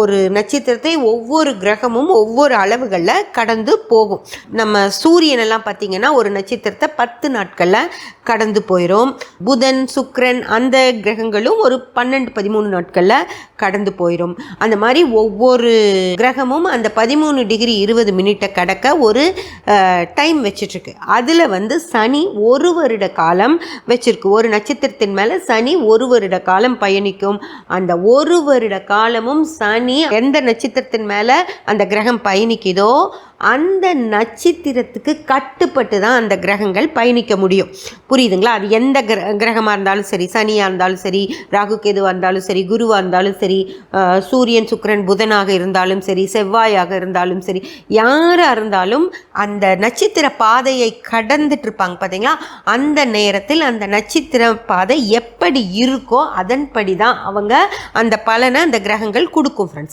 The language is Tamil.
ஒரு நட்சத்திரத்தை ஒவ்வொரு கிரகமும் ஒவ்வொரு அளவுகளில் கடந்து போகும். நம்ம சூரியனெல்லாம் பார்த்திங்கன்னா ஒரு நட்சத்திரத்தை பத்து நாட்களில் கடந்து போயிடும் புதன் சுக்ரன் அந்த கிரகங்களும் ஒரு பன்னெண்டு பதிமூணு நாட்களில் கடந்து போயிடும் அந்த மாதிரி ஒவ்வொரு கிரகமும் அந்த பதிமூணு டிகிரி இருபது மினிட்டை கடக்க ஒரு டைம் வச்சிட்ருக்கு. அதில் வந்து சனி ஒரு வருட காலம் வச்சிருக்கு. ஒரு நட்சத்திரத்தின் மேலே சனி ஒரு வருட காலம் பயணிக்கும். அந்த ஒரு வருட காலமும் சனி எந்த நட்சத்திரத்தின் மேலே அந்த கிரகம் பயணிக்குதோ அந்த நட்சத்திரத்துக்கு கட்டுப்பட்டு தான் அந்த கிரகங்கள் பயணிக்க முடியும். புரியுதுங்களா? அது எந்த கிர கிரகமாக இருந்தாலும் சரி சனியாக இருந்தாலும் சரி ராகு கேதுவாக இருந்தாலும் சரி குருவாக இருந்தாலும் சரி சூரியன் சுக்கிரன் புதனாக இருந்தாலும் சரி செவ்வாயாக இருந்தாலும் சரி யாராக இருந்தாலும் அந்த நட்சத்திர பாதையை கடந்துட்டுருப்பாங்க பார்த்தீங்களா அந்த நேரத்தில் அந்த நட்சத்திர பாதை எப்படி இருக்கோ அதன்படி தான் அவங்க அந்த பலனை அந்த கிரகங்கள் கொடுக்கும் ஃப்ரெண்ட்ஸ்